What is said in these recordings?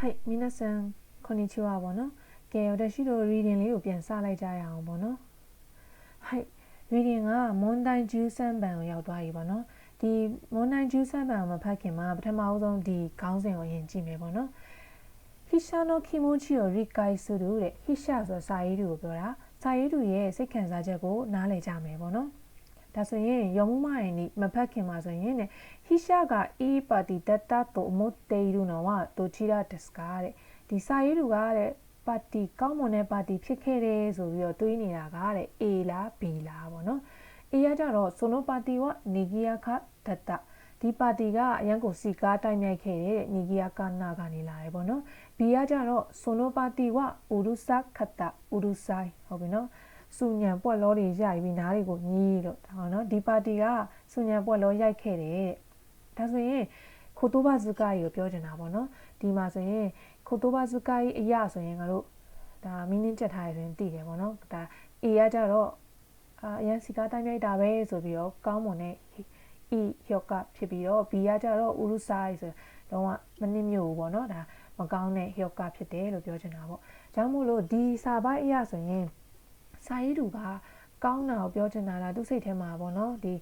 はい皆さんこんにちはပေါ့နော်ကဲ私တို့ reading လေးကိုပြန်စလိုက်ကြရအောင်ပေါ့နော်はい reading ကမွန်တိုင်း13ပန်ကိုရောက်သွားပြီပေါ့နော်ဒီမွန်တိုင်း13ပန်ကိုမဖတ်ခင်မှာပထမအဆုံးဒီခေါင်းစဉ်ကိုရင်ကြည့်မယ်ပေါ့နော်ဟိရှာနိုခီမိုချီကိုရီကိုင်ဆူတဲ့ဟိရှာဆိုစာရေးသူကိုပြောတာစာရေးသူရဲ့စိတ်ခံစားချက်ကိုနားလည်ကြမယ်ပေါ့နော် ဒါဆိုရင်ယောမမရင်ဒီမဖတ်ခင်မှာဆိုရင်ねဟိရှာကအေးပါတီတတတိုအမတ်တေရူနော်ဝတိုချီရာဒစကာတဲ့ဒီစာရေးသူကတဲ့ပါတီကောင်းမွန်တဲ့ပါတီဖြစ်ခဲ့တယ်ဆိုပြီးတော့တွေးနေတာကတဲ့ A လား B လားပေါ့နော် A ရကြတော့ဆိုနိုပါတီဝနီဂီယာခဒတဒီပါတီကအရန်ကိုစီကားတိုက်မြိုက်ခဲ့တဲ့နီဂီယာကနာကနေလာတယ်ပေါ့နော် B ရကြတော့ဆိုနိုပါတီဝဥရုစခတဥရုဆိုင်ဟုတ်ပြီနော် စူညံပွက်လောတွေရိုက်ပြီးနားတွေကိုညီးလို့ဒါနော်ဒီပါတီကစူညံပွက်လောရိုက်ခဲ့တယ်တဲ့ဒါဆိုရင်ခိုတိုဘာဇူကာကြီးကိုပြောချင်တာပေါ့နော်ဒီမှာဆိုရင်ခိုတိုဘာဇူကာကြီးအရာဆိုရင်ငါတို့ဒါမင်းင်းချက်ထားရဆိုရင်တည်တယ်ပေါ့နော်ဒါ A ရကြတော့အာအရန်စီကားတိုင်းမြိုက်တာပဲဆိုပြီးတော့ကောင်းမွန်တဲ့ E ဟျော့ကဖြစ်ပြီးတော့ B ရကြတော့ဥရုဆိုင်ဆိုတော့မနစ်မျိုးဘူးပေါ့နော်ဒါမကောင်းတဲ့ဟျော့ကဖြစ်တယ်လို့ပြောချင်တာပေါ့။ကြောင့်မို့လို့ဒီစာပိုက်အရာဆိုရင် စာရေးသူကကောင်းတာကိုပြောချင်တာလားသူစိတ်ထဲမှာပေါ့နော်ဒီ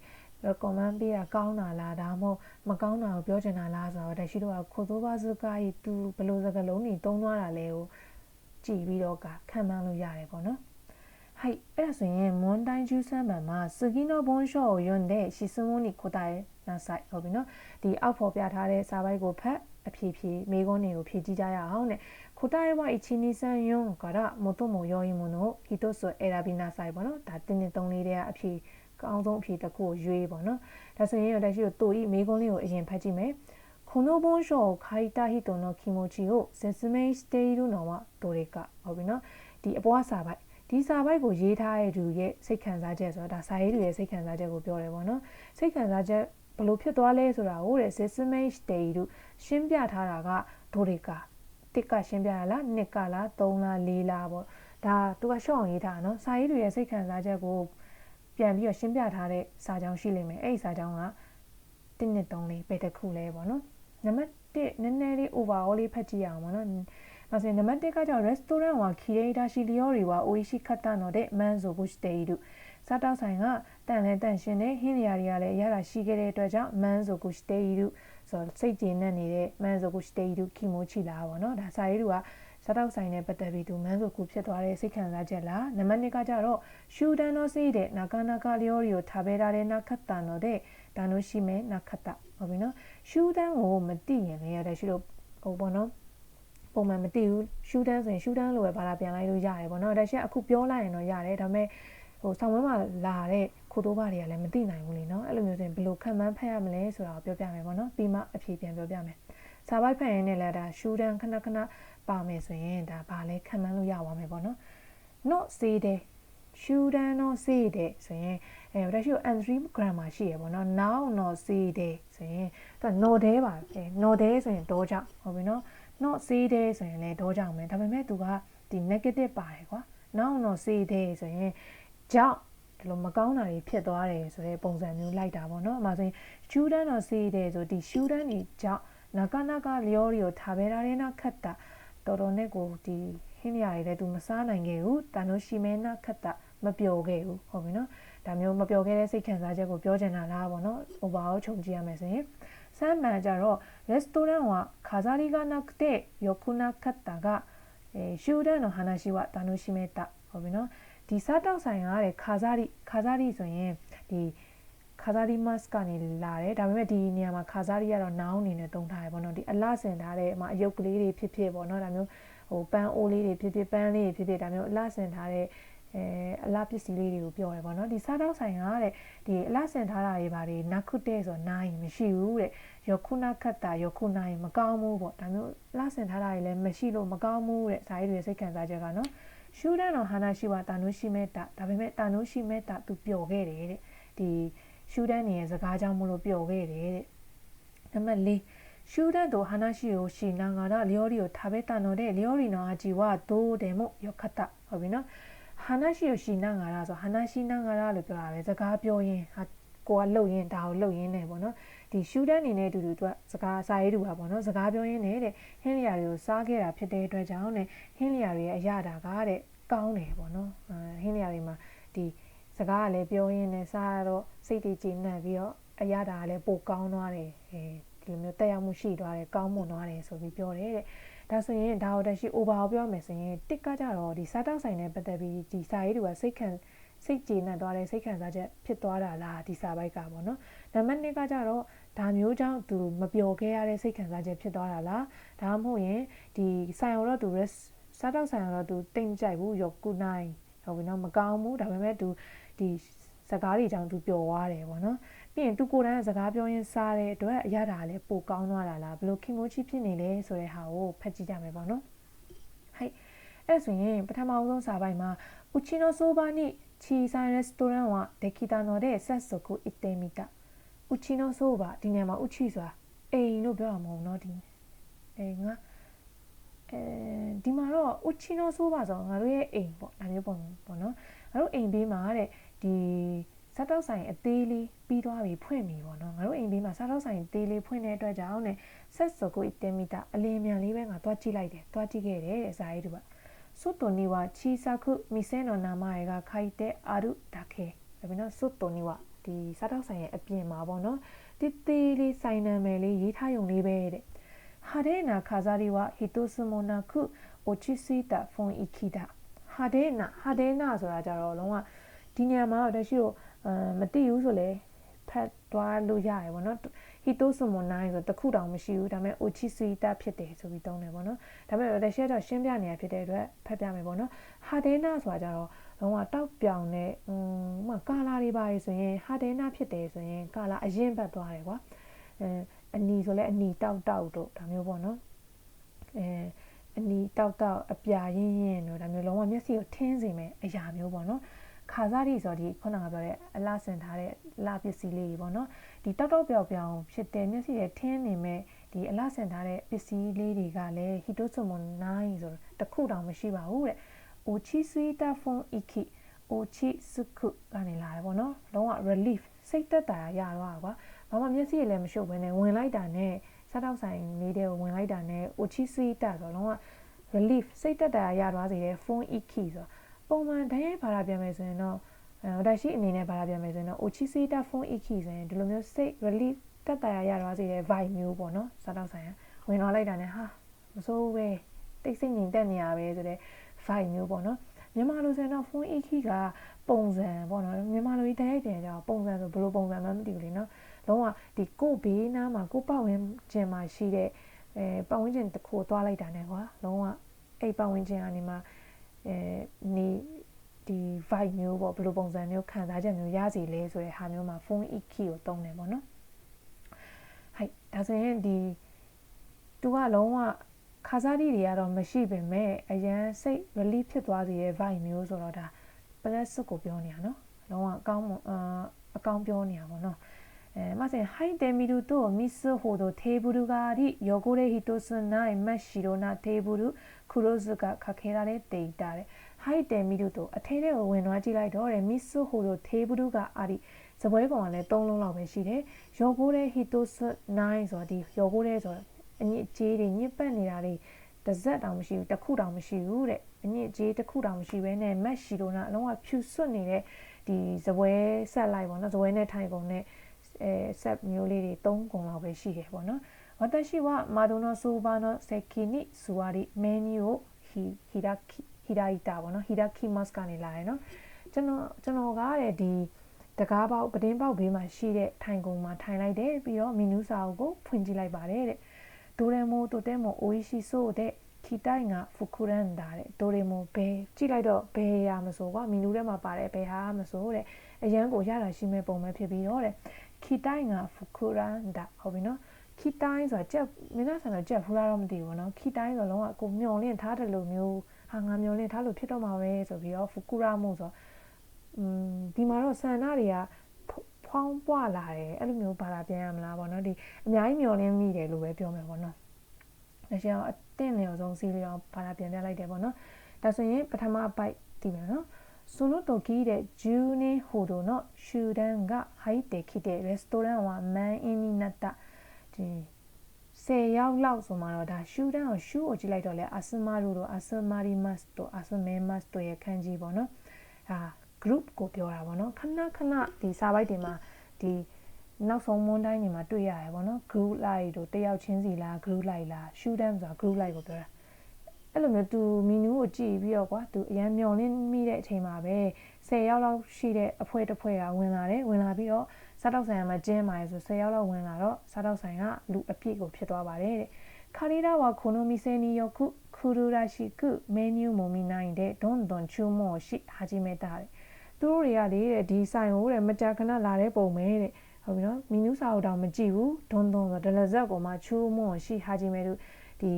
recommend ပေးတာကောင်းတာလားဒါမှမဟုတ်မကောင်းတာကိုပြောချင်တာလားဆိုတော့တရှိတော့ခိုသိုးပါစကားကြီးသူဘယ်လိုစကားလုံးတွေတုံးသွားတာလဲကိုကြည့်ပြီးတော့ကခံမှန်းလို့ရတယ်ပေါ့နော်ဟိုက်အဲ့ဒါဆိုရင်မွန်တိုင်းကျူးဆန်းပံမှာစကီနိုဘွန်ရှော့ကိုယွန်းတဲ့ရှီစမွန်နီခိုတိုင်နာဆိုင်ဟုတ်ပြီနော်ဒီအောက်ဖော်ပြထားတဲ့စာပိုက်ကိုဖတ်အဖြေဖြေမိကုန်းတွေကိုဖြေကြည့်ကြရအောင်တဲ့ 答えは1 2 3 4から最も良いものを一つ選びなさいပေါ့နော်ဒါတင်းတင်းသုံးလေးတွေကအဖြေကောင်းဆုံးအဖြေတစ်ခုကိုရွေးပေါ့နော်ဒါဆိုရင်私တို့တူဤမိကုန်းလေးကိုအရင်ဖတ်ကြည့်မယ်この文章を書いた人の気持ちを説明しているのはどれかဟုတ်ပြီနော်ဒီအပေါ်စာပိုက်ဒီစာပိုက်ကိုရေးထားတဲ့သူရဲ့စိတ်ခံစားချက်ဆိုတာဒါစာရေးသူရဲ့စိတ်ခံစားချက်ကိုပြောတယ်ပေါ့နော်စိတ်ခံစားချက်ဘလို့ဖြစ်သွားလဲဆိုတာကိုတဲ့ system state ရှင်းပြထားတာကဒိုရီကာ တစ်ကရှင်းပြရလားနှစ်ကလားသုံးလားလေးလားပေါ့ဒါသူကရှော့အောင်ရေးထားနော်စာရေးတွေရဲ့စိတ်ခံစားချက်ကိုပြန်ပြီးတော့ရှင်းပြထားတဲ့စာကြောင်းရှိလိမ့်မယ်အဲ့ဒီစာကြောင်းက1နှစ်3လေးပဲတစ်ခုလဲပေါ့နော်နံပါတ်1နည်းနည်းလေး overall လေးဖတ်ကြည့်ရအောင်ပေါ့နော်နောက်ဆိုရင်နံပါတ်1ကကြောင့် restaurant ဝါခီရိတာရှိလျော်တွေဝါအိုရှိခတ်တာနော်တဲ့မန်ဆိုဘူးတေတုစားတောက်ဆိုင်ကတန်လဲတန်ရှင်တဲ့ဟင်းနေရာတွေကလည်းအရသာရှိခဲ့တဲ့အတွက်ကြောင့်မန်ဆိုဘူးတေတု ဆိုတော့စိတ်ကျဉ်နဲ့နေတဲ့မန်ဆိုကိုစတေတူခီမိုချီလာပေါ့နော်ဒါစာရေးတူကစားတော့ဆိုင်နဲ့ပတ်သက်ပြီးသူမန်းဆိုကိုဖြစ်သွားတဲ့စိတ်ခံစားချက်လားနံပါတ်2ကကြတော့ရှူတန်တော့စေးတဲ့နာကနာကလျော်တွေကိုထားပေးထားတဲ့နာခတ်တန်တော့တဲ့ဒါလို့ရှိမယ်နာခတ်တဟုတ်ပြီနော်ရှူတန်ကိုမသိရင်လည်းရတယ်ရှူလို့ဟိုပေါ့နော်ပုံမှန်မသိဘူးရှူတန်းဆိုရင်ရှူတန်းလိုပဲဘာလာပြန်လိုက်လို့ရတယ်ပေါ့နော်ဒါရှက်အခုပြောလိုက်ရင်တော့ရတယ်ဒါပေမဲ့ ဟိုဆောင်းဝဲမှာလာတဲ့ခိုတိုးပါတွေကလည်းမသိနိုင်ဘူးလေနော်အဲ့လိုမျိုးဆိုရင်ဘယ်လိုခံမှန်းဖတ်ရမလဲဆိုတာကိုပြောပြမယ်ပေါ့နော်ပြီးမှအဖြေပြန်ပြောပြမယ်စာပိုက်ဖတ်ရင်လည်းဒါရှူတန်းခဏခဏပါမယ်ဆိုရင်ဒါဘာလဲခံမှန်းလို့ရပါမယ်ပေါ့နော် not say there ရှူတန်း not say there ဆိုရင်အဲဒါရှိ and3 grammar ရှိရပေါ့နော် now not say there ဆိုရင်သူက no there ပါအဲ no there ဆိုရင်တော့ကြောင့်ဟုတ်ပြီနော် not say there ဆိုရင်လည်းတော့ကြောင့်ပဲဒါပေမဲ့သူကဒီ negative ပါတယ်ကွာ now not say there ဆိုရင် ကြောင့်ဒီလိုမကောင်းတာတွေဖြစ်သွားတယ်ဆိုတဲ့ပုံစံမျိုးလိုက်တာပေါ့နော်။အမှဆိုရင် student တော့စေးတယ်ဆိုဒီ student တွေကြောင့်なかなか料理を食べられなかったတော်တော်နဲ့ကိုဒီဟင်းရရည်လည်းသူမစားနိုင်ခဲ့ဘူး။တန်လို့ရှိမဲနာခတ်တာမပျော်ခဲ့ဘူးဟုတ်ပြီနော်။ဒါမျိုးမပျော်ခဲ့တဲ့စိတ်ခံစားချက်ကိုပြောချင်တာလားပေါ့နော်။ overall ခြုံကြည့်ရမယ်ဆိုရင်ဆမ်မန်ကြတော့ restaurant は飾りがなくて良くなかったが、えー、集団の話は楽しめたဟုတ်ပြီနော် ဒီစားတောက်ဆိုင်ကတဲ့ခါစားရီခါစားရီဆိုရင်ဒီခါစားရီမတ်ကနေလာတယ်ဒါပေမဲ့ဒီနေရာမှာခါစားရီကတော့နောင်းအနေနဲ့တုံးထားရပေါ့နော်ဒီအလှဆင်ထားတဲ့မှာအယုတ်ကလေးတွေဖြစ်ဖြစ်ပေါ့နော်ဒါမျိုးဟိုပန်းအိုးလေးတွေဖြစ်ဖြစ်ပန်းလေးတွေဖြစ်ဖြစ်ဒါမျိုးအလှဆင်ထားတဲ့အဲအလားပစ္စည်းလေးတွေကိုပြောရဲပေါ့နော်ဒီစားတောက်ဆိုင်ကတဲ့ဒီအလားဆင်ထားတာတွေပါတွေနခုတဲ့ဆိုနိုင်မရှိဘူးတဲ့ယခုနခတ်တာယခုနိုင်မကောင်းဘူးပေါ့ဒါမျိုးအလားဆင်ထားတာတွေလည်းမရှိလို့မကောင်းဘူးတဲ့ဇာတ်တွေစိတ်ခံစားချက်ကတော့ ရှူဒန်တော်ဟာနာရှိဝတာနုရှိမဲတာဒါပေမဲ့တာနုရှိမဲတာသူပျော်ခဲ့တယ်တဲ့ဒီရှူဒန်နေရဲ့စကားကြောင့်မလို့ပျော်ခဲ့တယ်တဲ့နံပါတ်၄ရှူဒန်တော်ဟာနာရှိကိုရှိနာငါရလျော်ရီကိုထားပဲတာနော်တဲ့လျော်ရီနော်အကြည့်ဝဒိုးတယ်မို့ယောခတ်တာဟုတ်ပြီနော်ဟာနာရှိကိုရှိနာငါရဆိုဟာနာရှိနာငါရလို့ပြောတာပဲစကားပြောရင်ဟာ ကိုကလှုပ်ရင်ဒါကိုလှုပ်ရင်းနေပေါ့နော်ဒီရှူတန်းအနေနဲ့အတူတူသူကစကားစာရေးတူပါပေါ့နော်စကားပြောရင်းနဲ့တဲ့ဟင်းလျာတွေကိုစားခဲ့တာဖြစ်တဲ့အတွက်ကြောင့်တဲ့ဟင်းလျာတွေရဲ့အရတာကတဲ့ကောင်းတယ်ပေါ့နော်ဟင်းလျာတွေမှာဒီစကားကလည်းပြောရင်းနဲ့စားရတော့စိတ်တည်ကြည်နပ်ပြီးတော့အရတာကလည်းပိုကောင်းသွားတယ်အဲဒီလိုမျိုးတက်ရောက်မှုရှိသွားတယ်ကောင်းမွန်သွားတယ်ဆိုပြီးပြောတယ်တဲ့ဒါဆိုရင်ဒါဟိုတက်ရှိ over ကိုပြောမယ်ဆိုရင်တစ်ကကြတော့ဒီစားတောက်ဆိုင်နဲ့ပတ်သက်ပြီးဒီစာရေးတွေကစိတ်ခံ စိတ်ကျေနပ်သွားတဲ့စိတ်ခံစားချက်ဖြစ်သွားတာလားဒီစာပိုက်ကပေါ့နော်နံပါတ်2ကကြတော့ဒါမျိုးကြောင့်သူမပျော်ခဲ့ရတဲ့စိတ်ခံစားချက်ဖြစ်သွားတာလားဒါမှမဟုတ်ရင်ဒီဆိုင်ရောတော့သူစားတော့ဆိုင်ရောတော့သူတိတ်ကြိုက်ဘူးရောကုနိုင်ဟုတ်ပြီနော်မကောင်းဘူးဒါပေမဲ့သူဒီစကားတွေကြောင့်သူပျော်သွားတယ်ပေါ့နော်ပြီးရင်သူကိုယ်တိုင်စကားပြောရင်းစားတဲ့အတွက်အရတာလည်းပိုကောင်းသွားတာလားဘလို့ခင်မိုးချီဖြစ်နေလဲဆိုတဲ့ဟာကိုဖတ်ကြည့်ကြမယ်ပေါ့နော်ဟဲ့အဲ့ဆိုရင်ပထမဆုံးစာပိုင်းမှာ Uchino Soba ni 小さいレストランはできたので早速行ってみた。うちのそば、ဒီနေရာမှာဥချီဆိုတာအိမ်လို့ပြောရမှာမဟုတ်နော်ဒီ။အဲငါအဲဒီမှာတော့ဥချီနိုဆိုပါဆိုငါတို့ရဲ့အိမ်ပေါ့ဒါမျိုးပုံပေါ့နော်။ငါတို့အိမ်ဘေးမှာတဲ့ဒီစားတောက်ဆိုင်အသေးလေးပြီးသွားပြီဖွင့်ပြီပေါ့နော်။ငါတို့အိမ်ဘေးမှာစားတောက်ဆိုင်အသေးလေးဖွင့်တဲ့အတွက်ကြောင့်ねဆက်စုပ်ကိုအတင်မိတာအလင်းမြန်လေးပဲငါသွားကြည့်လိုက်တယ်။သွားကြည့်ခဲ့တယ်တဲ့ဇာရီတို့ပါ။ 外には小さく店の名前が書いてあるだけဒါပေမဲ့外にはဒီစားတောက်ဆိုင်ရဲ့အပြင်မှာပေါ့နော်တိတိလေးဆိုင်နာမည်လေးရေးထားရုံလေးပဲတဲ့ဟာဒေနာခါဇာရီဝဟီတိုစမိုနာခုအိုချီစီတာဖုန်အီခီတာဟာဒေနာဟာဒေနာဆိုတာကြတော့လုံးဝဒီညမှာတော့တရှိတော့အာမသိဘူးဆိုလေဖတ်သွားလို့ရတယ်ပေါ့နော် ဟီတိုဆူမွန်နိုင်ဆိုတခုတောင်မရှိဘူးဒါပေမဲ့အိုချီဆွီတာဖြစ်တယ်ဆိုပြီးသုံးတယ်ပေါ့နော်ဒါပေမဲ့တရှက်တော့ရှင်းပြနေရဖြစ်တဲ့အတွက်ဖတ်ပြမယ်ပေါ့နော်ဟာဒေနာဆိုတာကြတော့လုံးဝတောက်ပြောင်တဲ့อืมဥမာကာလာတွေပါဆိုရင်ဟာဒေနာဖြစ်တယ်ဆိုရင်ကာလာအရင်ဘတ်သွားတယ်ကွာအဲအနီဆိုလဲအနီတောက်တောက်တို့ဒါမျိုးပေါ့နော်အဲအနီတောက်တောက်အပြာရင်းရင်းတို့ဒါမျိုးလုံးဝမျက်စိကိုထင်းစေမယ်အရာမျိုးပေါ့နော် ခါစားရီဆိုဒီခုနကပြောတဲ့အလှဆင်ထားတဲ့လှပစ္စည်းလေးတွေပေါ့နော်ဒီတောက်တောက်ပြောင်ပြောင်ဖြစ်တဲ့မျက်စိရဲ့ထင်းနေမဲ့ဒီအလှဆင်ထားတဲ့ပစ္စည်းလေးတွေကလည်းဟီတိုဆိုမွန်9ဆိုတော့တခုတောင်မရှိပါဘူးတဲ့အိုချီဆွီတာဖုန်အီခီအိုချီစုခုကနေလာတယ်ပေါ့နော်လုံးဝ relief စိတ်သက်သာရတော့ကွာဘာမှမျက်စိရလည်းမရှုပ်ဘဲနဲ့ဝင်လိုက်တာနဲ့စားတောက်ဆိုင်လေးတဲ့ဝင်လိုက်တာနဲ့အိုချီဆွီတာဆိုတော့လုံးဝ relief စိတ်သက်သာရသွားစေတဲ့ phone e key ဆိုတော့ ပုံမှန်တိုင်းရိုက်ဘာသာပြန်မယ်ဆိုရင်တော့အဲဒါရှိအနေနဲ့ဘာသာပြန်မယ်ဆိုရင်တော့ Ochiseta phone iki ဆိုရင်ဒီလိုမျိုးစိတ် relief တက်တာရရသွားစေတဲ့ vibe မျိုးပေါ့နော်စားတော့ဆိုင်ဝင်လာလိုက်တာနဲ့ဟာမစိုးပဲတိတ်ဆိတ်ငြိမ်သက်နေရပဲဆိုတဲ့ vibe မျိုးပေါ့နော်မြန်မာလိုဆိုရင်တော့ phone iki ကပုံစံပေါ့နော်မြန်မာလိုကြီးတိုင်းရိုက်ပြန်ကြတော့ပုံစံဆိုဘယ်လိုပုံစံမှမသိဘူးလေနော်လုံးဝဒီကိုဘေးနားမှာကိုပတ်ဝန်းကျင်မှာရှိတဲ့အဲပတ်ဝန်းကျင်တစ်ခုသွားလိုက်တာနဲ့ကွာလုံးဝအဲ့ပတ်ဝန်းကျင်ကနေမှ အဲနေဒီ vibe မျိုးပေါ့ဘယ်လိုပုံစံမျိုးခံစားချက်မျိုးရစီလဲဆိုတဲ့ဟာမျိုးမှာ phone EQ ကိုသုံးတယ်ပေါ့နော်ဟိုက်ဒါဆိုရင်ဒီသူကလုံးဝခါစားတီတွေကတော့မရှိပင်မဲ့အရန်စိတ် relief ဖြစ်သွားစေတဲ့ vibe မျိုးဆိုတော့ဒါ plus ကိုပြောနေတာနော်လုံးဝအကောင်းအကောင်းပြောနေတာပေါ့နော် えー、まず入ってみるとミスほどテーブルがあり汚れ一つない真っ白なテーブルクローズがかけられていた入ってみるとအထဲထဲကိုဝင်သွားကြည့်လိုက်တော့မစ်ဆူဟိုလိုテーブルがありစပွဲကောင်ကလည်း၃လုံးလောက်ပဲရှိတယ်ရောကိုတဲ့ဟီတိုစ9ဆိုတာဒီရောကိုတဲ့ဆိုအညစ်အကြေးတွေညစ်ပတ်နေတာတွေတစ်စက်တောင်မရှိဘူးတစ်ခုတောင်မရှိဘူးတဲ့အညစ်အကြေးတစ်ခုတောင်မရှိဘဲနဲ့မက်ရှီလိုနာအလုံးဝဖြူစွတ်နေတဲ့ဒီစပွဲဆက်လိုက်ပေါ့နော်စပွဲနဲ့ထိုင်ကုန်နဲ့ အဲဆက်မျိုးလေးတွေ၃ခုလောက်ပဲရှိတယ်ပေါ့နော်ဝတရှိဝမာဒိုနိုဆိုဘာနိုဆက်ကီနီဆူဝါရီမဲနီကိုဟီဟီရာခီဟီရာအီတာပေါ့နော်ဟီရာခီမတ်ကနေလာတယ်နော်ကျွန်တော်ကျွန်တော်ကတဲ့ဒီတကားပေါက်ပတင်းပေါက်ဘေးမှာရှိတဲ့ထိုင်ကုန်းမှာထိုင်လိုက်တယ်ပြီးတော့မီနူးစာအုပ်ကိုဖွင့်ကြည့်လိုက်ပါတယ်တဲ့ဒိုရမိုတိုတဲမိုအိုရှိဆိုတဲ့ခီတိုင်ကဖူကူရန်ဒါတဲ့ဒိုရမိုဘဲကြည့်လိုက်တော့ဘဲရမဆိုကွာမီနူးထဲမှာပါတယ်ဘဲဟာမဆိုတဲ့အရန်ကိုရတာရှိမဲ့ပုံပဲဖြစ်ပြီးတော့တဲ့ ခီတိုင်းကဖူကူရန်ဒါဟုတ်ပြီနော်ခီတိုင်းဆိုတာကြက်မင်းသားဆန်တော့ကြက်ဖူလာတော့မသိဘူးနော်ခီတိုင်းဆိုတော့လုံးဝကိုမျောလင့်ထားတယ်လို့မျိုးဟာငါမျောလင့်ထားလို့ဖြစ်တော့မှာပဲဆိုပြီးတော့ဖူကူရမှုဆိုတော့อืมဒီမှာတော့ဆန္ဒတွေကဖွောင်းပွားလာတယ်အဲ့လိုမျိုးဘာသာပြန်ရမလားပေါ့နော်ဒီအများကြီးမျောလင့်မိတယ်လို့ပဲပြောမယ်ပေါ့နော်ဒါကြောင့်အတင့်လျော်ဆုံးစီးလျော်ဘာသာပြန်ပြလိုက်တယ်ပေါ့နော်ဒါဆိုရင်ပထမ byte ဒီမယ်နော် その時で10年ほどの集団が入ってきてレストランは満員になったဒီ10ယောက်လောက်ဆိုမှတော့ဒါရှူတန်းကိုရှူကိုကြည့်လိုက်တော့လေအစမာရူတို့အစမာရီမတ်တို့အစမဲမတ်တို့ရဲ့ခန်းကြီးပေါ့နော်ဒါ group ကိုပြောတာပေါ့နော်ခဏခဏဒီစာပိုက်တွေမှာဒီနောက်ဆုံးမွန်းတိုင်းတွေမှာတွေ့ရတယ်ပေါ့နော် group လိုက်တို့တယောက်ချင်းစီလား group လိုက်လားရှူတန်းဆိုတာ group လိုက်ကိုပြောတာ အဲ့လိုမျိုးသူမီနူးကိုကြည့်ပြီးတော့ကွာသူအရန်မျောလင်းမိတဲ့အချိန်မှာပဲ10ယောက်လောက်ရှိတဲ့အဖွဲတစ်ဖွဲကဝင်လာတယ်ဝင်လာပြီးတော့စားတောက်ဆိုင်ကမှကျင်းပါတယ်ဆို10ယောက်လောက်ဝင်လာတော့စားတောက်ဆိုင်ကလူအပြည့်ကိုဖြစ်သွားပါတယ်တဲ့ခါရီဒါဝါခိုနိုမီဆေနီယိုကုခူရူရာရှိကုမေနျူမုံမီနိုင်တဲ့ဒွန်ဒွန်ချူမောရှိဟာဂျီမေတာတဲ့သူတို့တွေကလေတဲ့ဒီဆိုင်ဟိုတဲ့မကြာခဏလာတဲ့ပုံပဲတဲ့ဟုတ်ပြီနော်မီနူးစာအုပ်တောင်မကြည့်ဘူးဒွန်ဒွန်ဆိုဒလဇက်ကိုမှချူမောရှိဟာဂျီမေတို့ဒီ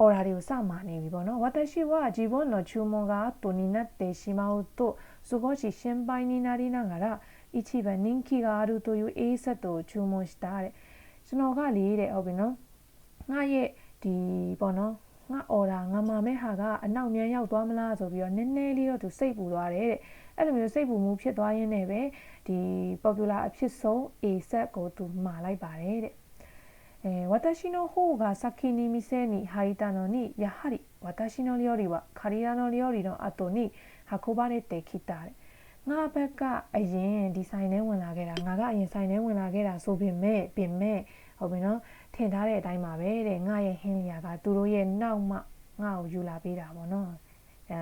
အော်ဒါတွေကိုစမာနေပြီပေါ့နော်ဝါတရှိဝါဂျီဘွန်နော်ချူမွန်ကတိုနီနတ်တေရှိမောတို့စုဘောရှိရှင်ပိုင်းနီနာရီနာငါရအီချီဘန်နင်ခီကာရူတို့ယူအေးဆက်တို့ချူမွန်したတဲ့ကျွန်တော်ကလေးတဲ့ဟုတ်ပြီနော်ငါရဲ့ဒီပေါ့နော်ငါအော်ဒါငါမာမဲ့ဟာကအနောက်မြန်ရောက်သွားမလားဆိုပြီးတော့နည်းနည်းလေးတော့သူစိတ်ပူသွားတယ်တဲ့အဲ့လိုမျိုးစိတ်ပူမှုဖြစ်သွားရင်းနဲ့ပဲဒီ popular အဖြစ်ဆုံး A set ကိုသူမာလိုက်ပါတယ်တဲ့ えー、私の方が先に店に入ったのにやはり私の料理はカリラの料理の後に運ばれてきたငါဘက်ကအရင်ဒီဆိုင်ထဲဝင်လာခဲ့တာငါကအရင်ဆိုင်ထဲဝင်လာခဲ့တာဆိုပေမဲ့ပြင်မဲ့ဟုတ်ပြီနော်ထင်ထားတဲ့အတိုင်းပါပဲတဲ့ငါရဲ့ဟင်းလျာကသူတို့ရဲ့နောက်မှငါ့ကိုယူလာပေးတာပေါ့နော်အဲ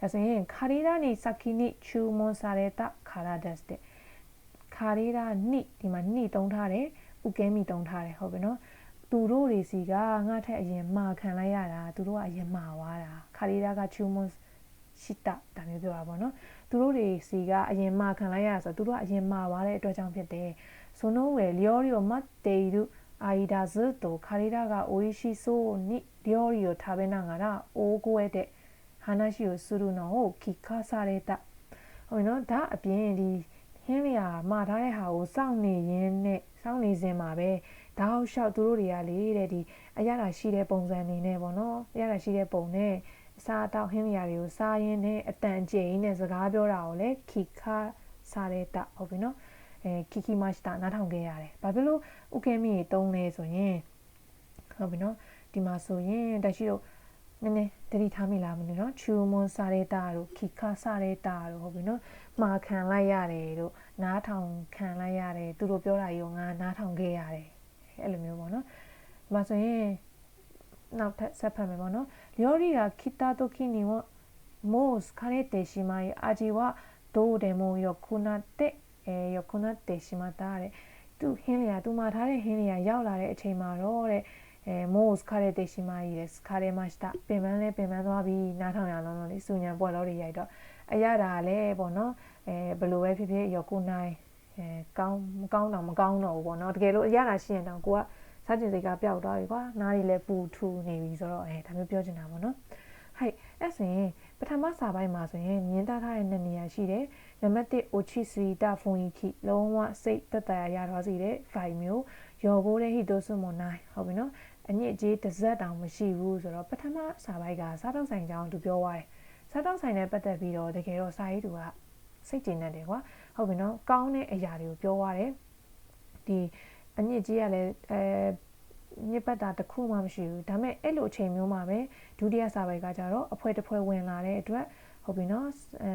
ဒါဆိုရင်カリラに先に注文されたからですတဲ့カリラにဒီမှာにတုံးထားတယ် ဥကဲမိတုံထားတယ်ဟုတ်ပြီနော်သူတို့တွေစီကငါထက်အရင်မာခံလိုက်ရတာသူတို့ကအရင်မာသွားတာခါရီရာကချူမွန်ရှိတာဒါမျိုးပြောတာပေါ့နော်သူတို့တွေစီကအရင်မာခံလိုက်ရဆိုသူတို့ကအရင်မာသွားတဲ့အတွက်ကြောင့်ဖြစ်တယ်ဆိုနိုဝယ်လျောရီယိုမတ်တေရူအာရီဒါဇုတိုခါရီရာကအိုရှိဆိုနိလျောရီယိုထားပဲနာငါတာအိုကိုရဲ့တဲ့ဟာနာရှိကိုဆူရူနော်ဟိုခိခါဆာရဲတာဟုတ်နော်ဒါအပြင်ဒီ ဟင်းလျာမှာထားတဲ့ဟာကိုစောင့်နေရင်းနဲ့စောင့်နေစင်မှာပဲတောက်လျှောက်သူတို့တွေကလေတဲ့ဒီအရသာရှိတဲ့ပုံစံနေနဲ့ပေါ့နော်အရသာရှိတဲ့ပုံနဲ့အစားအသောက်ဟင်းလျာတွေကိုစားရင်းနဲ့အတန်ကျိန်နဲ့စကားပြောတာကိုလည်းခိခါစားတဲ့တာဟုတ်ပြီနော်အဲခိခိမရှတာနားထောင်ခဲ့ရတယ်ဘာဖြစ်လို့ဥကဲမီတွေတုံးလဲဆိုရင်ဟုတ်ပြီနော်ဒီမှာဆိုရင်တရှိတော့နည်းနည်းတတိထားမိလားမသိနော်ချူမွန်စားတဲ့တာတို့ခိခါစားတဲ့တာတို့ဟုတ်ပြီနော် မှားခံလိုက်ရတယ်တို့နားထောင်ခံလိုက်ရတယ်သူတို့ပြောတာကြီးကိုငါနားထောင်ခဲ့ရတယ်အဲ့လိုမျိုးပေါ့နော်ဒီမှာဆိုရင်နောက်ထပ်ဆက်ဖတ်မယ်ပေါ့နော်လျောရီယာခိတာတိုခိနီဝမော့စ်ခရဲတေရှိမာရဲ့အာဂျီဝဒိုဒေမိုယောခုနာတဲ့အဲယောခုနာတေရှိမာတာတဲ့သူဟင်းလျာသူမှာထားတဲ့ဟင်းလျာရောက်လာတဲ့အချိန်မှာတော့တဲ့အဲမို့စခရဲတေရှိမာကြီးလေစခရဲမရှတာပင်ပန်းလဲပင်ပန်းသွားပြီးနားထောင်ရအောင်လို့လေစုညံပွက်လို့တွေရိုက်တော့ အရတာလည်းပေါ့နော်အဲဘယ်လိုပဲဖြစ်ဖြစ်ရောကိုနိုင်အဲကောင်းမကောင်းတော့မကောင်းတော့ဘူးပေါ့နော်တကယ်လို့အရတာရှိရင်တော့ကိုကစားကျင်စိတ်ကပျောက်သွားပြီကွာနားတွေလည်းပူထူနေပြီဆိုတော့အဲဒါမျိုးပြောချင်တာပေါ့နော်ဟဲ့အဲ့ဆိုရင်ပထမစာပိုင်းမှာဆိုရင်မြင်းသားထားတဲ့နှစ်နေရာရှိတယ်နံပါတ်1 ochi suita funiki လုံးဝစိတ်တက်တရာရသွားစေတဲ့ file မျိုးရော်ဘိုးတဲ့ hitosumo 9ဟုတ်ပြီနော်အညစ်အကြေးတစ်စက်တောင်မရှိဘူးဆိုတော့ပထမစာပိုက်ကစားတောက်ဆိုင်ကြောင်းသူပြောသွားတယ် စားတောက်ဆိုင်နဲ့ပတ်သက်ပြီးတော့တကယ်တော့စာရေးသူကစိတ်ကျဉ်နေတယ်ကွာဟုတ်ပြီနော်ကောင်းတဲ့အရာတွေကိုပြောသွားတယ်ဒီအညစ်အကြေးကလည်းအဲညစ်ပတ်တာတခုမှမရှိဘူးဒါပေမဲ့အဲ့လိုအချိန်မျိုးမှာပဲဒုတိယစာပိုက်ကကြတော့အဖွဲတစ်ဖွဲဝင်လာတဲ့အတွက်ဟုတ်ပြီနော်အဲ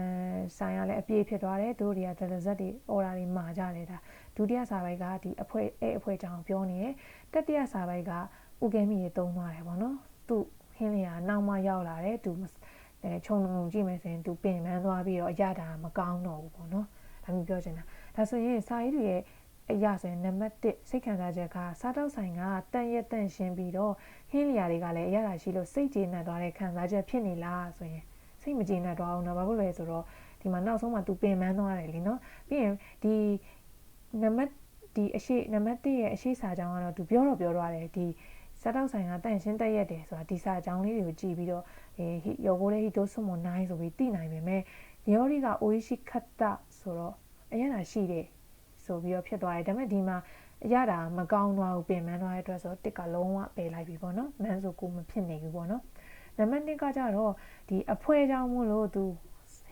ဆိုင်ရလည်းအပြည့်ဖြစ်သွားတယ်သူတို့တွေကဒလဇက်တွေအော်ဒါတွေမှာကြတယ်ဒါဒုတိယစာပိုက်ကဒီအဖွဲအဲ့အဖွဲကြောင်ပြောနေတယ်တတိယစာပိုက်ကဥကဲမိရေတုံးသွားတယ်ပေါ့နော်သူ့ဟင်းလျာနောက်မှရောက်လာတယ်သူ အဲခြုံငုံကြည့်မယ်ဆိုရင်သူပင်ပန်းသွားပြီးတော့အရတာမကောင်းတော့ဘူးပေါ့နော်ဒါမျိုးပြောချင်တာဒါဆိုရင်စာရေးတွေရဲ့အရာဆိုရင်နံပါတ်1စိတ်ခံစားချက်ကစားတောက်ဆိုင်ကတန်ရက်တန့်ရှင်းပြီးတော့ဟင်းလျာတွေကလည်းအရသာရှိလို့စိတ်ကျေနပ်သွားတဲ့ခံစားချက်ဖြစ်နေလားဆိုရင်စိတ်မကျေနပ်တော့အောင်တော့ဘာလို့လဲဆိုတော့ဒီမှာနောက်ဆုံးမှ तू ပင်ပန်းသွားတယ်လीနော်ပြီးရင်ဒီနံပါတ်ဒီအရှိနံပါတ်1ရဲ့အရှိစာကြောင်းကတော့ तू ပြောတော့ပြောသွားတယ်ဒီ စားတောက်ဆိုင်ကတန့်ရှင်းတက်ရက်တယ်ဆိုတာဒီစာကြောင်းလေးတွေကိုကြည့်ပြီးတော့အဲယောဂိုလေးဟီတိုဆုမွန်9ဆိုပြီးသိနိုင်ပေမဲ့လျော်ရီကအိုးရှိခတ်တာဆိုတော့အရင်ကရှိတယ်ဆိုပြီးတော့ဖြစ်သွားတယ်ဒါပေမဲ့ဒီမှာအရတာမကောင်းသွားဘူးပင်ပန်းသွားတဲ့အတွက်ဆိုတစ်ကလုံးဝပယ်လိုက်ပြီပေါ့နော်မန်းဆိုကိုမဖြစ်နေဘူးပေါ့နော်နံပါတ်1ကကြတော့ဒီအဖွဲကြောင့်မို့လို့သူ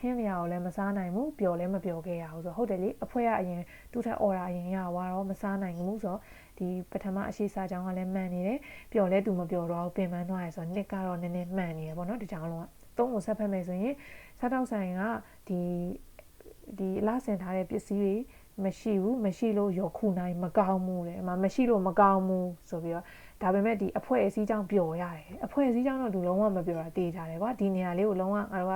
ဟဟင်းလျာကိုလည်းမစားနိုင်ဘူးပျော်လည်းမပျော်ခဲ့ရဘူးဆိုတော့ဟုတ်တယ်လေအဖွဲကအရင်တူထက်အော်ရာအရင်ရသွားတော့မစားနိုင်ဘူးဆိုတော့ ဒီပထမအရှိစာကြောင်းကလည်းမှန်နေတယ်ပျော်လဲသူမပျော်တော့ဘူးပင်ပန်းသွားရဆိုတော့နှစ်ကတော့နည်းနည်းမှန်နေတယ်ပေါ့နော်ဒီကြောင်းလုံးကသုံးကိုဆက်ဖက်မယ်ဆိုရင်စားတောက်ဆိုင်ကဒီဒီလာဆင်ထားတဲ့ပစ္စည်းတွေမရှိဘူးမရှိလို့ရော်ခုနိုင်မကောင်းဘူးတဲ့အမမရှိလို့မကောင်းဘူးဆိုပြီးတော့ဒါပေမဲ့ဒီအဖွဲအစည်းကြောင့်ပျော်ရတယ်အဖွဲအစည်းကြောင့်တော့လူလုံးဝမပျော်တာတေးကြတယ်ကွာဒီနေရာလေးကိုလုံးဝငါတို့က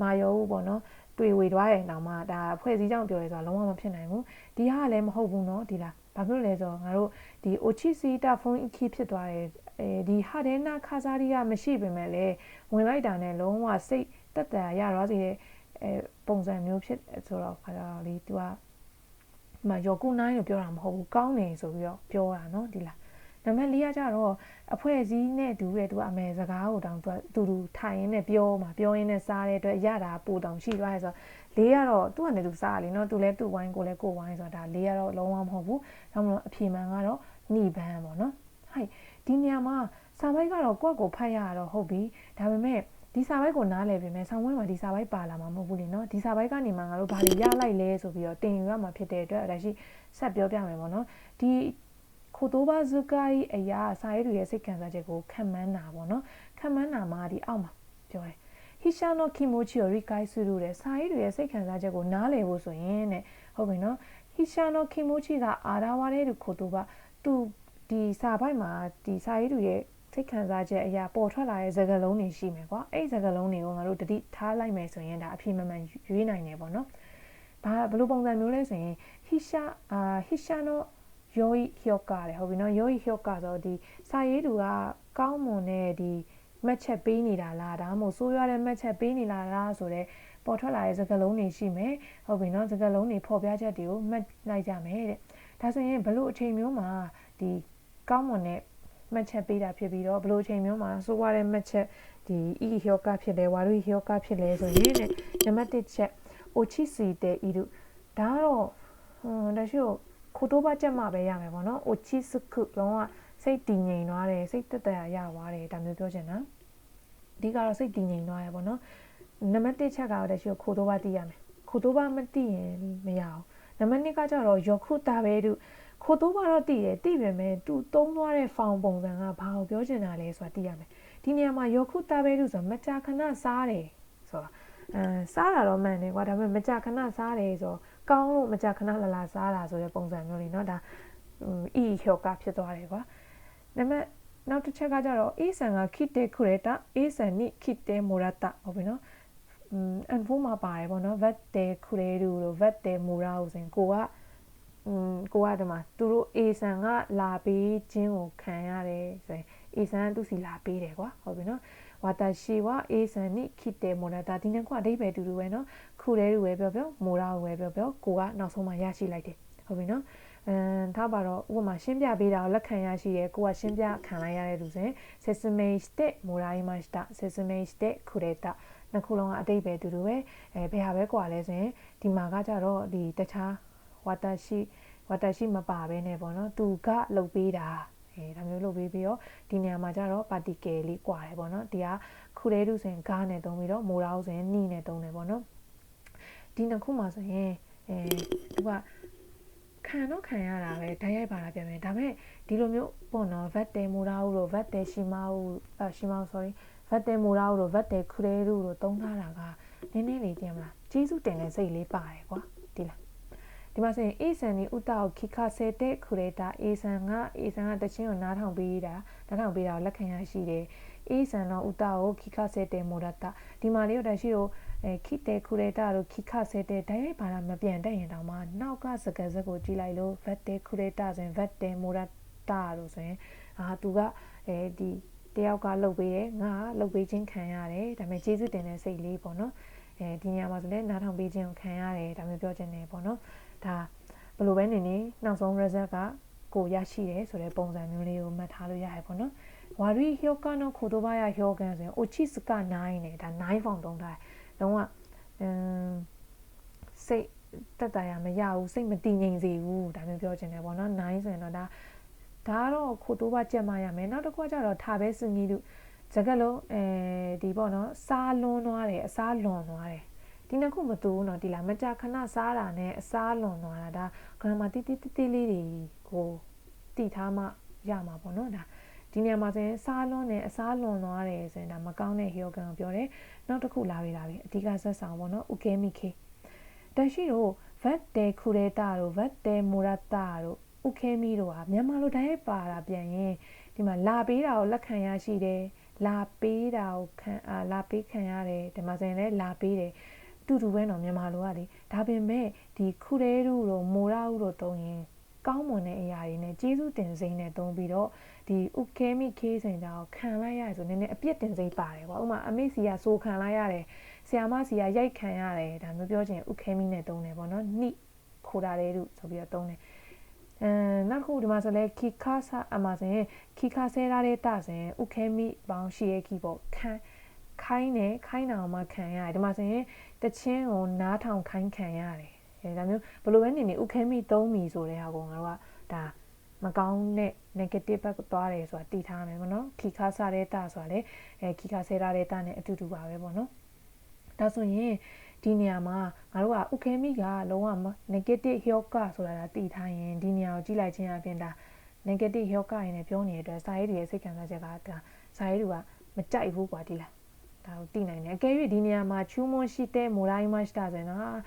မာရောဘူးပေါ့နော်တွေ့ဝေသွားရင်တော့မှဒါအဖွဲအစည်းကြောင့်ပျော်ရဲဆိုတာလုံးဝမဖြစ်နိုင်ဘူးဒီဟာလည်းမဟုတ်ဘူးနော်ဒီလား ဘာဖြစ်လို့လဲဆိုတော့ငါတို့ဒီ Ochishita phone key ဖြစ်သွားတယ်အဲဒီဟာဒဲနာခါစားရီကမရှိပေမဲ့လည်းဝင်လိုက်တာနဲ့လုံးဝစိတ်တက်တရာရတော့စီတဲ့အဲပုံစံမျိုးဖြစ်ဆိုတော့ခါတော့လေ तू ကမယောကူနိုင်လို့ပြောတာမဟုတ်ဘူးကောင်းနေဆိုပြီးတော့ပြောတာเนาะဒီလားနံပါတ်၄ကကြတော့အဖွဲ့အစည်းနဲ့တူတဲ့သူကအမေစကားကိုတောင်သူတူတူထိုင်ရင်းနဲ့ပြောမှာပြောရင်းနဲ့စားတဲ့အတွက်ရတာပိုတောင်ရှိသွားရဲဆိုတော့ လေးကတော့သူ့အနေနဲ့သူစားရလေနော်သူလည်းသူ့ဝိုင်းကိုလည်းကို့ဝိုင်းဆိုတာဒါလေးကတော့လုံးဝမဟုတ်ဘူးဒါမှမဟုတ်အဖြေမှန်ကတော့နှိပန်းပေါ့နော်ဟိုက်ဒီနေရာမှာစာပိုက်ကတော့ကိုယ့်ကိုဖတ်ရတော့ဟုတ်ပြီဒါပေမဲ့ဒီစာပိုက်ကိုနားလည်ပြင်မယ်ဆောင်းဝဲမှာဒီစာပိုက်ပါလာမှာမဟုတ်ဘူးလေနော်ဒီစာပိုက်ကနေမှငါတို့ဘာတွေရလိုက်လဲဆိုပြီးတော့တင်ယူရမှာဖြစ်တဲ့အတွက်ဒါရှိဆက်ပြောပြမယ်ပေါ့နော်ဒီခိုတိုဘာဇူကာရီအရာစာရေးသူရဲ့စိတ်ခံစားချက်ကိုခံမှန်းတာပေါ့နော်ခံမှန်းတာမှာဒီအောက်မှာပြောတယ် ဟီရှာနိုကီမိုချီကိုရီကိုင်ဆူလို့တဲ့စာရေးတွေရဲ့စိတ်ခံစားချက်ကိုနားလည်ဖို့ဆိုရင်တဲ့ဟုတ်ပြီနော်ဟီရှာနိုကီမိုချီကအာရာဝါတဲ့ခိုတိုဘာသူဒီစာပိုက်မှာဒီစာရေးတွေရဲ့စိတ်ခံစားချက်အရာပေါ်ထွက်လာတဲ့စကားလုံးတွေရှိမယ်ကွာအဲ့စကားလုံးတွေကိုငါတို့တတိထားလိုက်မယ်ဆိုရင်ဒါအပြည့်မမှန်ရွေးနိုင်တယ်ပေါ့နော်ဘာဘယ်လိုပုံစံမျိုးလဲဆိုရင်ဟီရှာအာဟီရှာနိုယောဤဟျော့ကာတယ်ဟုတ်ပြီနော်ယောဤဟျော့ကာဆိုတော့ဒီစာရေးသူကကောင်းမွန်တဲ့ဒီ မက်ချက်ပေးနေတာလားဒါမှမဟုတ်ဆိုးရွားတဲ့မက်ချက်ပေးနေလားဆိုတော့ပေါ်ထွက်လာတဲ့စကားလုံးတွေရှိမယ်ဟုတ်ပြီနော်စကားလုံးတွေဖော်ပြချက်တွေကိုမှတ်လိုက်ကြမယ်တဲ့ဒါဆိုရင်ဘလို့အချိန်မျိုးမှာဒီကောင်းမွန်တဲ့မှတ်ချက်ပေးတာဖြစ်ပြီးတော့ဘလို့အချိန်မျိုးမှာဆိုးရွားတဲ့မှတ်ချက်ဒီဤဟျော့ကာဖြစ်လဲဝါရုဟျော့ကာဖြစ်လဲဆိုရင်တဲ့နံပါတ်1ချက်အိုချီစီတဲ့ဤတို့ဒါတော့ဟွန်းဒါရှိတော့ခိုတိုးပါချက်မှပဲရမယ်ပေါ့နော်အိုချီစခုလုံးဝစိတ်တည်ငြိမ်သွားတယ်စိတ်တက်တရရသွားတယ်ဒါမျိုးပြောချင်တာ အဓိကတော့စိတ်တည်ငြိမ်သွားရပေါ့နော်နံပါတ်1ချက်ကတော့တရှိခိုတိုးပါသိရမယ်ခိုတိုးပါမသိရင်မရအောင်နံပါတ်2ကကျတော့ယောခုတာပဲတူခိုတိုးပါတော့သိတယ်သိပေမဲ့သူသုံးသွားတဲ့ဖောင်ပုံစံကဘာကိုပြောချင်တာလဲဆိုတာသိရမယ်ဒီနေရာမှာယောခုတာပဲတူဆိုမကြာခဏစားတယ်ဆိုတာအဲစားတာတော့မှန်တယ်ကွာဒါပေမဲ့မကြာခဏစားတယ်ဆိုတော့ကောင်းလို့မကြာခဏလာလာစားတာဆိုတဲ့ပုံစံမျိုးလေးเนาะဒါအီဟျောကဖြစ်သွားတယ်ကွာဒါပေမဲ့ နောက်တစ်ချက်ကကြတော့အေးဆန်ကခိတေခူရတာအေးဆန်နိခိတေမိုရတာဟုတ်ပြီနော်อืมအန်ဖိုးမှာပါတယ်ပေါ့နော်ဗတ်တေခူရဲဒူလို့ဗတ်တေမိုရာကိုဆိုရင်ကိုကอืมကိုကဒီမှာသူတို့အေဆန်ကလာပေးခြင်းကိုခံရတယ်ဆိုရင်အေဆန်ကသူစီလာပေးတယ်ကွာဟုတ်ပြီနော်ဝါတာရှိဝအေဆန်နိခိတေမိုရတာဒီနေ့ကအဓိပ္ပာယ်တူတူပဲနော်ခူရဲဒူပဲပြောပြောမိုရာကိုပဲပြောပြောကိုကနောက်ဆုံးမှရရှိလိုက်တယ်ဟုတ်ပြီနော် အမ်ဒါပါတော့ဥပမာရှင်းပြပေးတာကိုလက်ခံရရှိတယ်ကိုကရှင်းပြခံလိုက်ရတဲ့လူစဉ် sesame တဲ့မိုရာယမတ်တာ sesame တဲ့ခူရတာနှစ်ခုလုံးကအတိတ်ပဲတူတူပဲအဲဘယ်ဟာပဲကွာလဲဆိုရင်ဒီမှာကကြတော့ဒီတခြားဝါတာရှိဝါတာရှိမပါဘဲနဲ့ပေါ့နော်သူကလှုပ်ပေးတာအဲဒါမျိုးလုပ်ပေးပြီးတော့ဒီနေရာမှာကျတော့ပါတီကယ်လေးကွာတယ်ပေါ့နော်ဒီကခုတဲတုဆိုရင်ဂါနဲ့သုံးပြီးတော့မိုရာဆိုရင်နီနဲ့သုံးတယ်ပေါ့နော်ဒီနှစ်ခုမှာဆိုရင်အဲသူက ခံတော့ခံရတာပဲဓာတ်ရိုက်ပါတာပြန်မယ်ဒါပေမဲ့ဒီလိုမျိုးပေါ့နော် vat တဲမိုရာဦးလို့ vat တဲရှိမဦးအရှိမဦး sorry vat တဲမိုရာဦးလို့ vat တဲခရဲဦးလို့တုံးထားတာကနည်းနည်းလေးကြည့်မလားကျေးဇူးတင်တဲ့စိတ်လေးပါတယ်ကွာဒီလားဒီမှာဆိုရင်အေဆန်နီဥတောက်ခိခဆဲတဲ့ခရဲတာအေဆန်ကအေဆန်ကတချင်းကိုနားထောင်ပေးတာနားထောင်ပေးတာကိုလက်ခံရရှိတယ် အေဆန်တော့ဥတောက်ခိခဆဲတဲ့မိုရတာဒီမှာလေးတော့တရှိကိုအဲခိတဲခူရဲတာတို့ခိခဆဲတဲ့ဓာတ်ရိုက်ပါတာမပြန်တတ်ရင်တောင်မှနောက်ကစကားစက်ကိုကြည့်လိုက်လို့ဗတ်တဲခူရဲတာဆိုရင်ဗတ်တဲမိုရတာတို့ဆိုရင်အာသူကအဲဒီတယောက်ကလှုပ်ပေးတယ်ငါလှုပ်ပေးခြင်းခံရတယ်ဒါပေမဲ့ကျေးဇူးတင်တဲ့စိတ်လေးပေါ့နော်အဲဒီညမှာဆိုလဲနားထောင်ပေးခြင်းကိုခံရတယ်ဒါမျိုးပြောချင်တယ်ပေါ့နော်ဒါဘယ်လိုပဲနေနေနောက်ဆုံး result ကကိုရရှိတယ်ဆိုတဲ့ပုံစံမျိုးလေးကိုမှတ်ထားလို့ရတယ်ပေါ့နော် ဝါရီဟျောကနောခိုတိုဘာယာဟျောကန်ဆိုရင်အိုချီစက9နဲ့ဒါ9ဖောင်သုံးထားတယ်လုံးဝအမ်စိတ်တက်တာရမရဘူးစိတ်မတည်ငြိမ်စေဘူးဒါမျိုးပြောချင်တယ်ပေါ့နော်9ဆိုရင်တော့ဒါဒါကတော့ခိုတိုးပါကြက်မှရမယ်နောက်တစ်ခုကကျတော့ထားပဲစငီးတို့စကလုံးအဲဒီပေါ့နော်စားလွန်းသွားတယ်အစားလွန်သွားတယ်ဒီ ဒီနှစ်ခုမတူဘူးเนาะဒီလားမကြာခဏစားတာနဲ့အစားလွန်သွားတာဒါ grammar တိတိတိတိလေးတွေကိုတည်ထားမှရမှာပေါ့เนาะဒါ ဒီနေရာမှာဆိုရင်စားလွန်းတယ်အစားလွန်သွားတယ်ဆိုရင်ဒါမကောင်းတဲ့ဟီယိုဂန်ကိုပြောတယ်နောက်တစ်ခုလာပြီလာပြီအဓိကဇက်ဆောင်ပေါ့နော်ဥကဲမိခေတန်ရှိတို့ဗတ်တဲခူရတာတို့ဗတ်တဲမိုရတာတို့ဥခဲမီတို့ဟာမြန်မာလိုတိုင်းပါတာပြန်ရင်ဒီမှာလာပေးတာကိုလက်ခံရရှိတယ်လာပေးတာကိုခံအာလာပေးခံရတယ်ဒီမှာဆိုရင်လည်းလာပေးတယ်တူတူပဲတော့မြန်မာလိုကလေဒါပေမဲ့ဒီခူရဲတို့တို့မိုရာတို့တို့တုံးရင်ကောင်းမွန်တဲ့အရာတွေနဲ့ကျေးဇူးတင်စိမ့်နဲ့တုံးပြီးတော့ ဒီဥခဲမိခေးစင်ကြောင်ခံလိုက်ရတယ်ဆိုနည်းနည်းအပြစ်တင်စိမ့်ပါတယ်ကွာဥမာအမေစီကဆိုခံလိုက်ရတယ်ဆရာမစီကရိုက်ခံရတယ်ဒါမျိုးပြောချင်ဥခဲမိနဲ့တုံးတယ်ပေါ့နော်နိခိုတာတဲ့တို့ဆိုပြီးတော့တုံးတယ်အဲနောက်တစ်ခုဒီမှာဆိုလဲခီခါဆာအမဆိုရင်ခီခါဆဲရတဲ့တဆင်ဥခဲမိပေါင်းရှိရဲ့ခီပေါ့ခံခိုင်းတယ်ခိုင်းတာမှခံရတယ်ဒီမှာဆိုရင်တချင်းကိုနားထောင်ခိုင်းခံရတယ်အဲဒါမျိုးဘယ်လိုပဲနေနေဥခဲမိသုံးမိဆိုတဲ့ဟာကိုငါတို့ကဒါ မကောင်းတဲ့ negative ဘက်သွားတယ်ဆိုတာတည်ထားမယ်ပေါ့နော်ခီခါဆာတဲ့တဆိုတာလေအဲခီခါဆဲရတဲ့တနဲ့အတူတူပါပဲပေါ့နော်ဒါဆိုရင်ဒီနေရာမှာငါတို့ကဥခဲမိကလုံးဝ negative yoga ဆိုတာတည်ထားရင်ဒီနေရာကိုကြည့်လိုက်ခြင်းအပြင်ဒါ negative yoga ရင်းနဲ့ပြောနေတဲ့အတွက်စာရေးတွေရဲ့စိတ်ခံစားချက်ကဒါစာရေးတွေကမကြိုက်ဘူးကွာဒီလားဒါကိုသိနိုင်တယ်အကယ်၍ဒီနေရာမှာချူးမွန်ရှိတဲ့မိုရိုင်းမတ်တာဆိုရင်တော့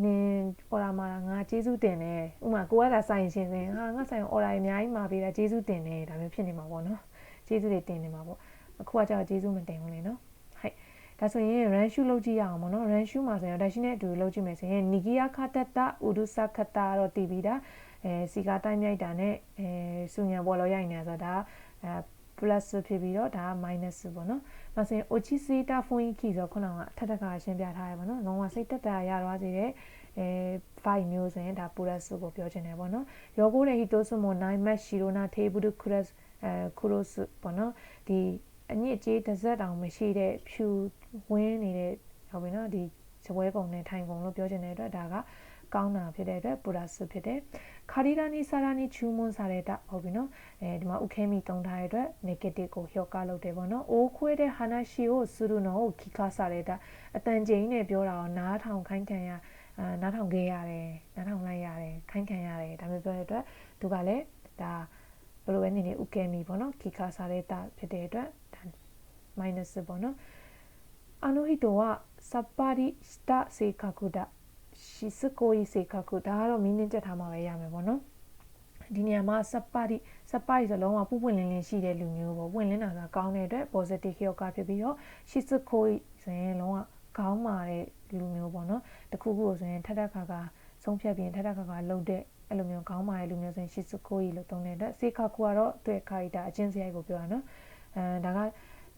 နင်အော်ရာမာငါကျေးဇူးတင်တယ်ဥမာကိုကလာဆိုင်ရှင်စင်ဟာငါဆိုင်အော်ရာအများကြီးမှာပေးတာကျေးဇူးတင်တယ်ဒါမျိုးဖြစ်နေမှာပေါ့နော်ကျေးဇူးတွေတင်နေမှာပေါ့အခုကကြောက်ကျေးဇူးမတင်ဘူးလေနော်ဟဲ့ဒါဆိုရင် run shoe လုပ်ကြည့်ရအောင်ပေါ့နော် run shoe မှာဆိုရင်ဒါရှိနဲ့အတူလုပ်ကြည့်မယ်ဆိုရင် nigiya khatata udusa khata တော့တည်ပြီးတာအဲစီကာတိုင်းမြိုက်တာနဲ့အဲစူညံပေါ်လို့ရိုက်နေဆိုတာအဲ plus ဖြစ်ပြီးတော့ဒါ minus ပေါ့နော်။ဒါဆိုရင် ochishita funiki ဆိုခုနကအထက်ထက်ကရှင်းပြထားရပါတော့။လုံးဝစိတ်တက်တာရသွားစေတဲ့အဲ5မျိုးဆိုရင်ဒါ plus ကိုပြောချင်တယ်ပေါ့နော်။ယောကိုတဲ့ hitosumo 9 match shirona table cross အဲ cross ပေါ့နော်။ဒီအညစ်အကြေးတစ်စက်တောင်မရှိတဲ့ဖြူဝင်းနေတဲ့ဟုတ်ပြီနော်ဒီစပွဲကုံနဲ့ထိုင်ကုံလို့ပြောချင်တဲ့အတွက်ဒါက ကောင်းတာဖြစ်တဲ့အတွက်ပူရာဆုဖြစ်တယ်ခါရီရာနီဆာရာနီချူမွန်စာတဲ့တာဟုတ်ပြီနော်အဲဒီမှာဥခဲမီတုံထားတဲ့အတွက် negative ကိုလျော့ကားလုပ်တယ်ပေါ့နော်အိုးခွေးတဲ့ဟာနာရှီကိုဆူရုနောကိုခီကာစာတဲ့တာအတန်ကျင်းနဲ့ပြောတာကိုနားထောင်ခိုင်းခံရအာနားထောင်ခဲ့ရတယ်နားထောင်လိုက်ရတယ်ခိုင်းခံရတယ်ဒါမျိုးပြောတဲ့အတွက်သူကလည်းဒါဘယ်လိုပဲနေနေဥခဲမီပေါ့နော်ခီကာစာတဲ့တာဖြစ်တဲ့အတွက် minus ပေါ့နော်အနုဟိတောကစပါရိစတစေကကုဒ ရှိစကိုဤစေခကုဒါကတော့မင်းနှင်းကြက်ထားမှပဲရမယ်ပေါ့နော်ဒီနေရာမှာစပတိစပတိဆိုလုံးဝပူပွင့်လင်းလင်းရှိတဲ့လူမျိုးပေါ့ပွင့်လင်းတာဆိုကောင်းတဲ့အတွက် positive ခေတ်ကဖြစ်ပြီးတော့ရှိစကိုဆိုရင်လုံးဝကောင်းမာတဲ့လူမျိုးပေါ့နော်တခုခုဆိုရင်ထက်ထက်ခါခါဆုံးဖြတ်ပြီးထက်ထက်ခါခါလှုပ်တဲ့အဲ့လိုမျိုးကောင်းမာတဲ့လူမျိုးဆိုရင်ရှိစကိုကြီးလို့သုံးတဲ့အတွက်စေခါကူကတော့သူ့ရဲ့ character အချင်းစရိုက်ကိုပြောတာနော်အဲဒါက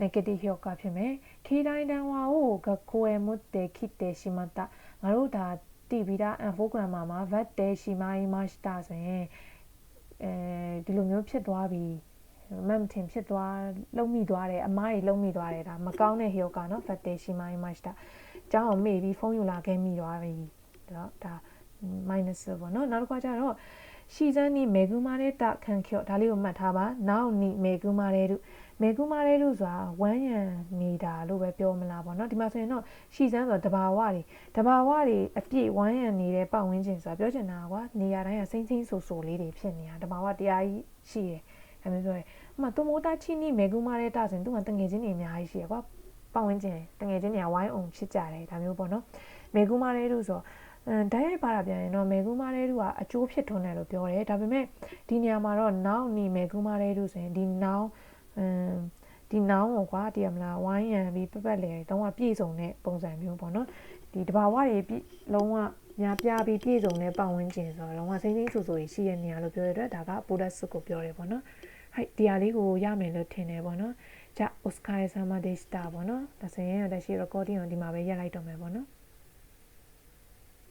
negative ဟောကဖြစ်မယ်ခေတိုင်းတန်ဝါကိုဂကိုယ်မုတ်တဲ့ခိတဲ့ရှိမတာငါတို့ဒါ တည်ပြီးသား info grammar မှာ vat တဲရှိမိုင်း master ဆိုရင်အဲဒီလိုမျိုးဖြစ်သွားပြီမမ်တင်ဖြစ်သွားလုံမိသွားတယ်အမားကြီးလုံမိသွားတယ်ဒါမကောင်းတဲ့ hero ကနော် vat တဲရှိမိုင်း master ကျောင်းအောင်မေ့ပြီးဖုန်းယူလာခဲ့မိသွားပြီတော့ဒါ minus ပေါ့နော်နောက်တစ်ခါကျတော့ရှီဇန်နီမေဂူမာတဲ့တခန်ကျော့ဒါလေးကိုမှတ်ထားပါနောက်နီမေဂူမာတဲ့တို့ မေကူမာလေးတို့ဆိုတာဝမ်းရံနေတာလို့ပဲပြောမလားပေါ့နော်ဒီမှာဆိုရင်တော့ရှီစမ်းဆိုတဘာဝတွေတဘာဝတွေအပြည့်ဝမ်းရံနေတဲ့ပတ်ဝန်းကျင်ဆိုတာပြောချင်တာကွာနေရာတိုင်းကစိမ့်စိမ့်ဆူဆူလေးတွေဖြစ်နေတာတဘာဝတရားကြီးရှိတယ်အဲမျိုးပြောရဲအမှသူမိုးသားချီနီမေကူမာတဲ့တာဆိုရင်သူကတငယ်ချင်းတွေအများကြီးရှိရကွာပတ်ဝန်းကျင်တငယ်ချင်းတွေကဝိုင်းအောင်ဖြစ်ကြတယ်ဒါမျိုးပေါ့နော်မေကူမာလေးတို့ဆိုအဲဓာတ်ရိုက်ပါတာပြန်ရင်တော့မေကူမာလေးတို့ကအကျိုးဖြစ်ထွန်းတယ်လို့ပြောတယ်ဒါပေမဲ့ဒီနေရာမှာတော့နောက်နီမေကူမာလေးတို့ဆိုရင်ဒီနောက် အမ်ဒီနောင်းကိုကွာတည်ရမလားဝိုင်းရံပြီးပပတ်လေတုံးကပြည့်စုံတဲ့ပုံစံမျိုးပေါ့နော်ဒီတဘာဝတွေပြလုံးဝများပြားပြီးပြည့်စုံတဲ့ပတ်ဝန်းကျင်ဆိုတော့လုံးဝစိမ့်စိမ့်ဆူဆူရှိရနေရလို့ပြောရတဲ့ဒါကပိုဒတ်စ်ကိုပြောတယ်ပေါ့နော်ဟိုက်ဒီဟာလေးကိုရမယ်လို့ထင်တယ်ပေါ့နော်じゃあお疲れ様でしたပေါ့နော်ဒါဆိုရင်လက်ရှိ recording ကိုဒီမှာပဲရပ်လိုက်တော့မယ်ပေါ့နော်